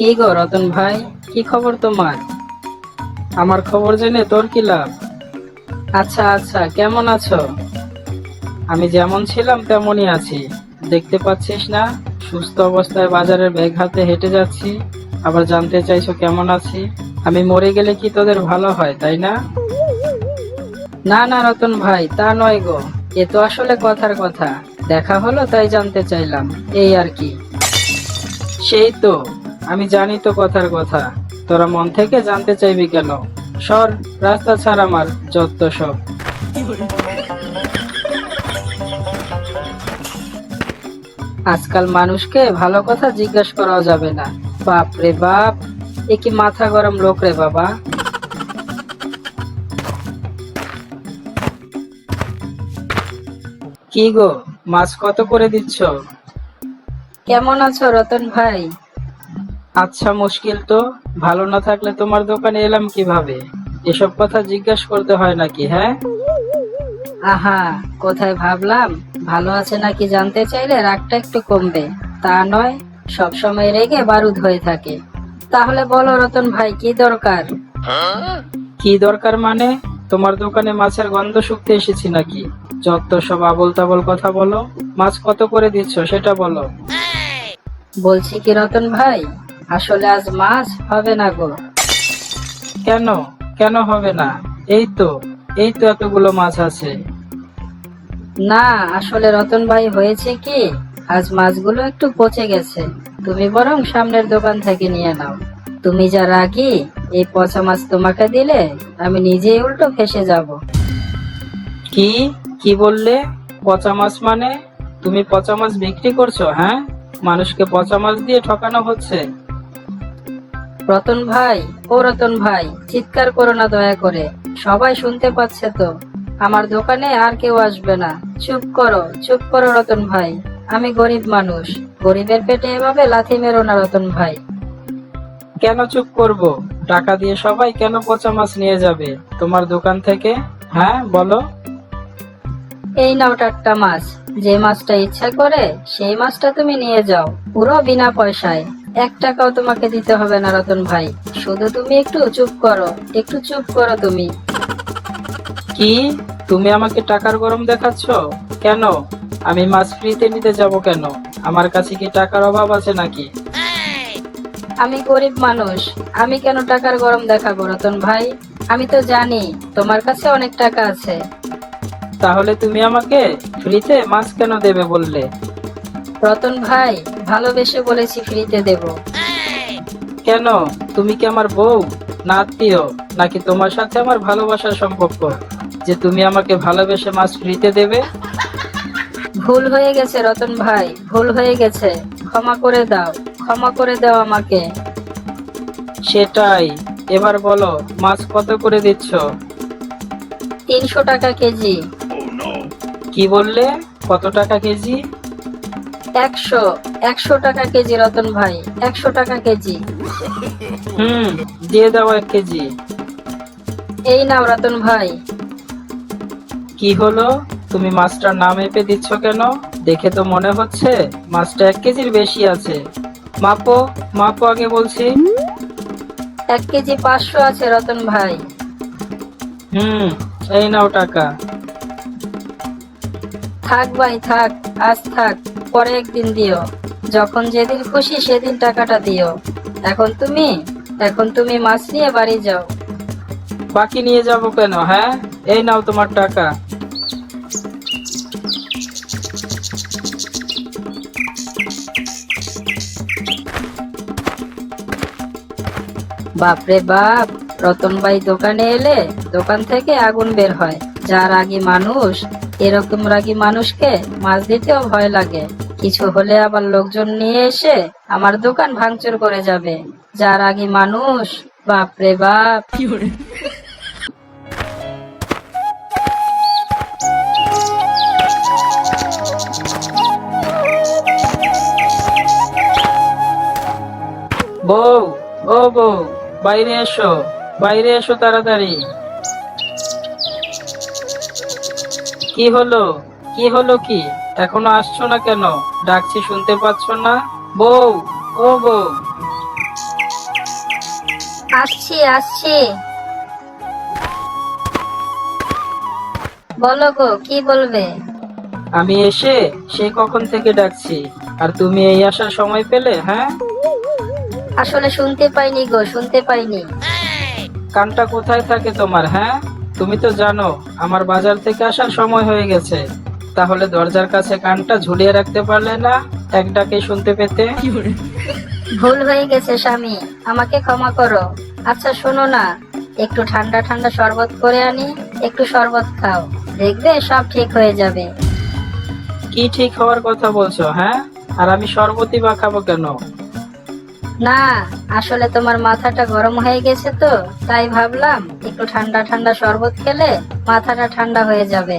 কি গো রতন ভাই? কি খবর তোমার? আমার খবর জেনে তোর কি লাভ? আচ্ছা আচ্ছা কেমন আছো? আমি যেমন ছিলাম তেমনই আছি। দেখতে পাচ্ছিস না? সুস্থ অবস্থায় বাজারের ব্যাগ হাতে হেঁটে যাচ্ছি। আবার জানতে চাইছো কেমন আছি? আমি মরে গেলে কি তোদের ভালো হয়, তাই না? না না, রতন ভাই, তা নয় গো। এ তো আসলে কথার কথা। দেখা হলো, তাই জানতে চাইলাম। এই আর কি। সেই তো। আমি জানি তো কথার কথা। তোরা মন থেকে জানতে চাইবি কেন? সর, রাস্তা ছাড় আমার যত সব। আজকাল মানুষকে ভালো কথা জিজ্ঞাসা করাও যাবে না। বাপ রে বাপ, এ কি মাথা গরম লোক রে বাবা। কি গো, মাছ কত করে দিচ্ছ? কেমন আছো রতন ভাই? আচ্ছা মুশকিল তো। ভালো না থাকলে তোমার দোকানে এলাম কীভাবে? এসব কথা জিজ্ঞাসা করতে হয় নাকি হ্যাঁ? আহা কোথায় ভাবলাম? ভালো আছে নাকি জানতে চাইলে রাগটা একটু কমবে। তা নয় সব সময় রেগে বারুদ হয়ে থাকে। তাহলে বলো রতন ভাই কি দরকার? কি দরকার মানে? তোমার দোকানে মাছের গন্ধ শুকতে এসেছি নাকি? যত সব আবল তাবল কথা বলো। মাছ কত করে দিচ্ছ সেটা বলো। বলছি কি রতন ভাই? আসলে আজ মাছ হবে না গো। কেন? কেন হবে না? এই তো এই তো এতগুলো মাছ আছে। না আসলে রতন ভাই হয়েছে কি? আজ মাছগুলো একটু পচে গেছে। তুমি বরং সামনের দোকান থেকে নিয়ে নাও। তুমি যা রাগি এই পচা মাছ তোমাকে দিলে আমি নিজেই উল্টো ফেসে যাব। কি? কি বললে? পচা মাছ মানে? তুমি পচা মাছ বিক্রি করছ হ্যাঁ? মানুষকে পচা মাছ দিয়ে ঠকানো হচ্ছে? রতন ভাই ও রতন ভাই চিৎকার করো না দয়া করে। সবাই শুনতে পাচ্ছে তো। আমার দোকানে আর কেউ আসবে না। চুপ করো চুপ করো রতন ভাই। আমি গরিব মানুষ। গরিবের পেটে এভাবে লাথি মেরো না রতন ভাই। কেন চুপ করব? টাকা দিয়ে সবাই কেন পচা মাছ নিয়ে যাবে? তোমার দোকান থেকে? হ্যাঁ বলো। এই নাও টাটকা মাছ। যে মাছটা ইচ্ছা করে সেই মাছটা তুমি নিয়ে যাও। পুরো বিনা পয়সায়। এক টাকাও তোমাকে দিতে হবে না রতন ভাই। শুধু তুমি একটু চুপ করো একটু চুপ করো তুমি। কি? তুমি আমাকে টাকার গরম দেখাচ্ছ? কেন? আমি মাছ ফ্রিতে নিতে যাব কেন? আমার কাছে কি টাকার অভাব আছে নাকি? আমি গরিব মানুষ আমি কেন টাকার গরম দেখাবো রতন ভাই? আমি তো জানি তোমার কাছে অনেক টাকা আছে। তাহলে তুমি আমাকে ফ্রিতে মাছ কেন দেবে বললে? রতন ভাই ভালোবেসে বলেছি ফ্রিতে দেব। কেন? তুমি কি আমার বউ না আত্মীয় নাকি তোমার সাথে আমার ভালোবাসার সম্পর্ক যে তুমি আমাকে ভালোবেসে মাছ ফ্রিতে দেবে? ভুল হয়ে গেছে রতন ভাই ভুল হয়ে গেছে। ক্ষমা করে দাও ক্ষমা করে দাও আমাকে। সেটাই। এবার বলো মাছ কত করে দিচ্ছ? তিনশো টাকা কেজি। কি বললে? কত টাকা কেজি? একশো একশো টাকা কেজি রতন ভাই একশো টাকা কেজি। হুম দিয়ে দাও এক কেজি। এই নাও রতন ভাই। কি হলো? তুমি মাছটার নাম মেপে দিচ্ছ কেন? দেখে তো মনে হচ্ছে মাছটা এক কেজির বেশি আছে। মাপো মাপো আগে বলছি। এক কেজি পাঁচশো আছে রতন ভাই। হুম এই নাও টাকা। থাক ভাই থাক আজ থাক। পরে একদিন দিও। যখন যেদিন খুশি সেদিন টাকাটা দিও। এখন তুমি এখন তুমি মাছ নিয়ে বাড়ি যাও। বাকি নিয়ে যাব কেন হ্যাঁ? এই নাও তোমার টাকা। বাপরে বাপ রতনবাই দোকানে এলে দোকান থেকে আগুন বের হয়। যা রাগী মানুষ এরকম রাগী মানুষকে মাছ দিতেও ভয় লাগে। কিছু হলে আবার লোকজন নিয়ে এসে আমার দোকান ভাঙচুর করে যাবে। যার আগে মানুষ বাপরে বাপ। বউ ও বউ বাইরে এসো বাইরে এসো তাড়াতাড়ি। কি হলো? কি হলো কি? এখনও আসছো না কেন? ডাকছি শুনতে পাচ্ছ না? বউ ও বউ। আসছি আসছি। বলো গো কি বলবে? আমি এসে সে কখন থেকে ডাকছি? আর তুমি এই আসার সময় পেলে হ্যাঁ? আসলে শুনতে পাইনি গো শুনতে পাইনি। কানটা কোথায় থাকে তোমার হ্যাঁ? তুমি তো জানো আমার বাজার থেকে আসার সময় হয়ে গেছে। তাহলে দরজার কাছে কানটা ঝুলিয়ে রাখতে পারলে না এক ডাকে শুনতে পেতে? ভুল হয়ে গেছে স্বামী। আমাকে ক্ষমা করো। আচ্ছা শোনো না। একটু ঠান্ডা ঠান্ডা শরবত করে আনি একটু শরবত খাও। দেখবে সব ঠিক হয়ে যাবে। কি ঠিক হওয়ার কথা বলছো হ্যাঁ? আর আমি শরবতই বা খাব কেন? না আসলে তোমার মাথাটা গরম হয়ে গেছে তো তাই ভাবলাম একটু ঠান্ডা ঠান্ডা শরবত খেলে মাথাটা ঠান্ডা হয়ে যাবে।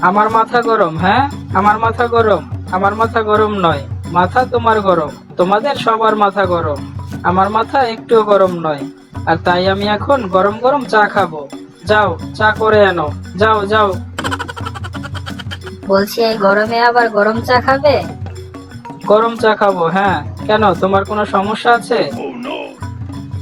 আমার মাথা গরম হ্যাঁ? আমার মাথা গরম আমার মাথা গরম নয়। মাথা তোমার গরম তোমাদের সবার মাথা গরম। আমার মাথা একটুও গরম নয়। আর তাই আমি এখন গরম গরম চা খাব। যাও চা করে আনো। যাও যাও। বলছি এই গরমে আবার গরম চা খাবে? গরম চা খাব হ্যাঁ। কেন তোমার কোনো সমস্যা আছে?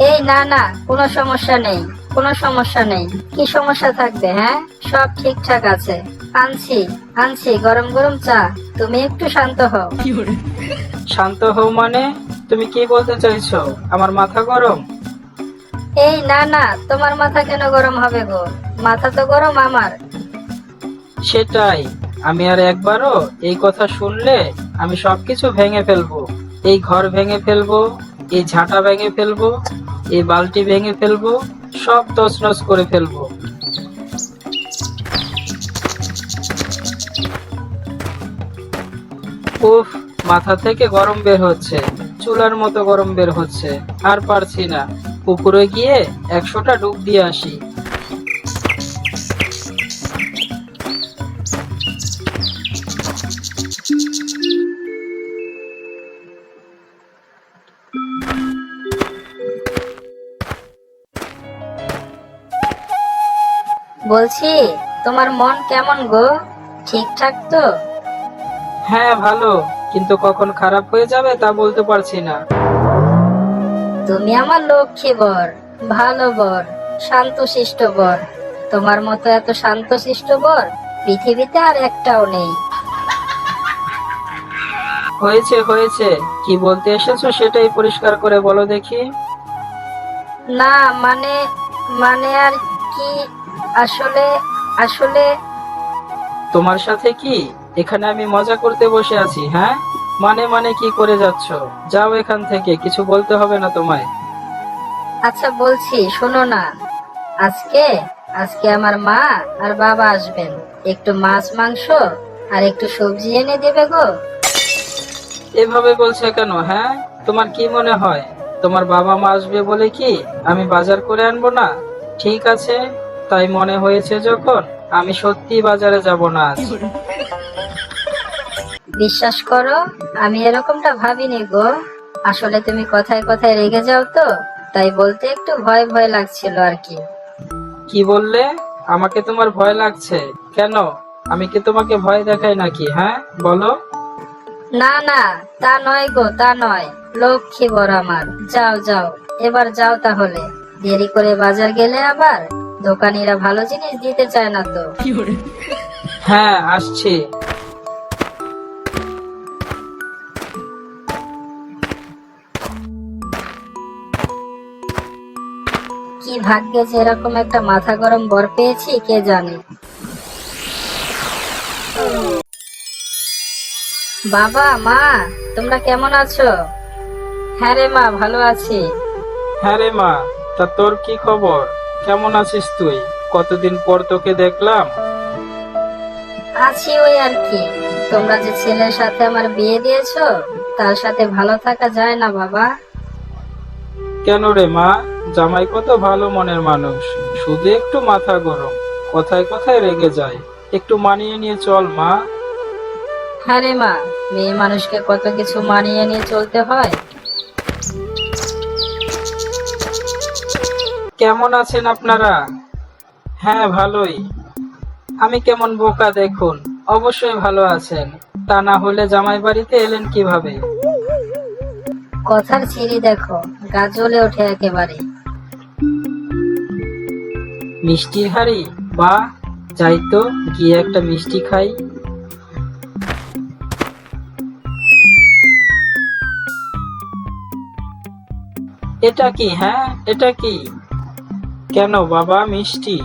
এই না না কোনো সমস্যা নেই কোনো সমস্যা নেই। কি সমস্যা থাকবে হ্যাঁ? সব ঠিকঠাক আছে। আনছি আনছি গরম গরম চা। তুমি একটু শান্ত হও। শান্ত হও মানে? তুমি কি বলতে চাইছো? আমার মাথা গরম? এই না না তোমার মাথা কেন গরম হবে গো? মাথা তো গরম আমার। সেটাই। আমি আর একবারও এই কথা শুনলে আমি সবকিছু ভেঙে ফেলব। এই ঘর ভেঙে ফেলব এই ঝাঁটা ভেঙে ফেলব এই বালতি ভেঙে ফেলব সব তছনছ করে ফেলব। উফ, মাথা থেকে গরম বের হচ্ছে, চুলার মতো গরম বের হচ্ছে, আর পারছি না। পুকুরে গিয়ে একশোটা ডুব দিয়ে আসি। বলছি, তোমার মন কেমন গো? ঠিকঠাক তো? হ্যাঁ ভালো। কিন্তু কখন খারাপ হয়ে যাবে তা বলতে পারছি না। তুমি আমার লক্ষ্মী বর ভালো বর শান্তশিষ্ট বর। তোমার মতো এত শান্তশিষ্ট বর পৃথিবীতে আর একটাও নেই। হয়েছে হয়েছে। কি বলতে এসেছ সেটাই পরিষ্কার করে বলো দেখি। না মানে মানে আর কি আসলে আসলে তোমার সাথে কি? এখানে আমি মজা করতে বসে আছি হ্যাঁ? মানে মানে কি করে যাচ্ছ? যাও এখান থেকে কিছু বলতে হবে না তোমায়। আচ্ছা বলছি শোনো না। আজকে আজকে আমার মা আর বাবা আসবেন। একটু মাছ মাংস আর একটু সবজি এনে দেবে গো। এভাবে বলছে কেন হ্যাঁ? তোমার কি মনে হয়? তোমার বাবা মা আসবে বলে কি আমি বাজার করে আনব না? ঠিক আছে তাই মনে হয়েছে যখন আমি সত্যি বাজারে যাব না আজ। বিশ্বাস করো আমি এরকমটা ভাবিনি গো। আসলে তুমি কথায় কথায় রেগে যাও তো তাই বলতে একটু ভয় ভয় লাগছিল আর কি। কি বললে? আমাকে তোমার ভয় লাগছে। কেন? আমি কি তোমাকে ভয় দেখাই নাকি হ্যাঁ? বলো। না না তা নয় গো তা নয়। লক্ষ্মী বড় আমার যাও যাও এবার যাও তাহলে। দেরি করে বাজার গেলে আবার দোকানিরা ভালো জিনিস দিতে চায় না তো। হ্যাঁ আসছি। ভাগ্যে যে এরকম একটা মাথা গরম বর পেয়েছি কে জানে। বাবা মা তোমরা কেমন আছো? হ্যাঁ রে মা ভালো আছি। হ্যাঁ রে মা তা তোর কি খবর? কেমন আছিস তুই? কতদিন পর তোকে দেখলাম। আছি ওই আর কি। তোমরা যে ছেলের সাথে আমার বিয়ে দিয়েছ তার সাথে ভালো থাকা যায় না বাবা। কেন রে মা? জামাই কত ভালো মনের মানুষ। শুধু একটু মাথা গরম কথায় কথায় রেগে যায়। একটু মানিয়ে নিয়ে চল মা। হ্যাঁ রে মা মেয়ে মানুষকে কত কিছু মানিয়ে নিয়ে চলতে হয়? কেমন আছেন আপনারা? হ্যাঁ ভালোই। আমি কেমন বোকা দেখুন অবশ্যই ভালো আছেন। তা না হলে জামাই বাড়িতে এলেন কীভাবে? কথার চিরি দেখো গা জ্বলে ওঠে একেবারে। মিষ্টির হাড়ি, বা যাই তো, গিয়ে একটা মিষ্টি খাই। এটা কি হ্যাঁ এটা কি? কেন বাবা, মিষ্টি?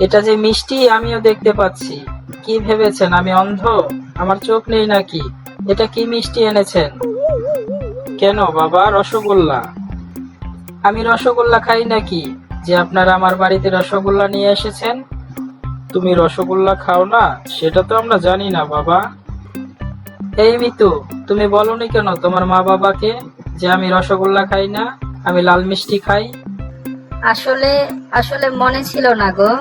এটা যে মিষ্টি, আমিও দেখতে পাচ্ছি। কি ভেবেছেন, আমি অন্ধ? আমার চোখ নেই নাকি? এটা কি মিষ্টি এনেছেন? কেন বাবা? রসগোল্লা। আমি রসগোল্লা খাই নাকি? যে আপনারা আমার বাড়িতে রসগোল্লা নিয়ে এসেছেন। তুমি রসগোল্লা খাও না, সেটা তো আমরা জানি না বাবা। এই মিতু, তুমি বলনি কেন তোমার মা বাবাকে যে আমি রসগোল্লা খাই না, আমি লাল মিষ্টি খাই? আসলে আসলে মনে ছিল না গো।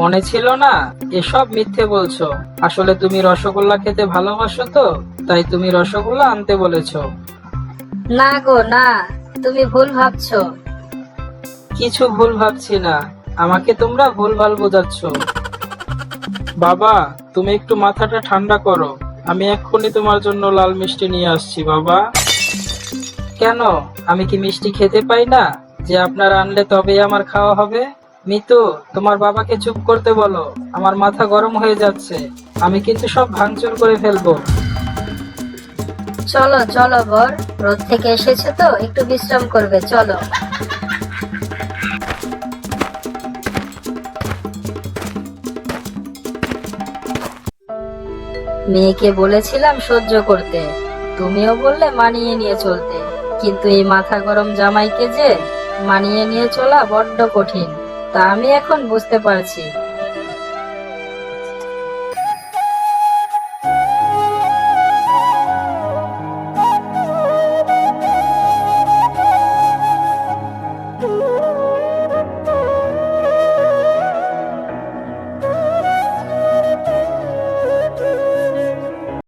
মনে ছিল না? এসব মিথ্যে বলছো। আসলে তুমি রসগোল্লা খেতে ভালোবাসো তো? তাই তুমি রসগোল্লা আনতে বলেছ। না গো না। তুমি ভুল ভাবছ। কিছু ভুল ভাবছি না। আমাকে তোমরা ভুলভাল বোঝাচ্ছ। বাবা তুমি একটু মাথাটা ঠান্ডা করো। আমি এক্ষুনি তোমার জন্য লাল মিষ্টি নিয়ে আসছি বাবা। কেন? আমি কি মিষ্টি খেতে পাই না? যে আপনারা আনলে তবেই আমার খাওয়া হবে? মিতু, তোমার বাবাকে চুপ করতে বলো। আমার মাথা গরম হয়ে যাচ্ছে। আমি কিন্তু সব ভাঙচুর করে ফেলব। চলো চলো বর। রোদ থেকে এসেছে তো? একটু বিশ্রাম করবে, চলো। মেয়েকে বলেছিলাম সহ্য করতে। তুমিও বললে মানিয়ে নিয়ে চলতে। কিন্তু এই মাথা গরম জামাইকে যে মানিয়ে নিয়ে চলা বড্ড কঠিন। তা আমি এখন বুঝতে পারছি।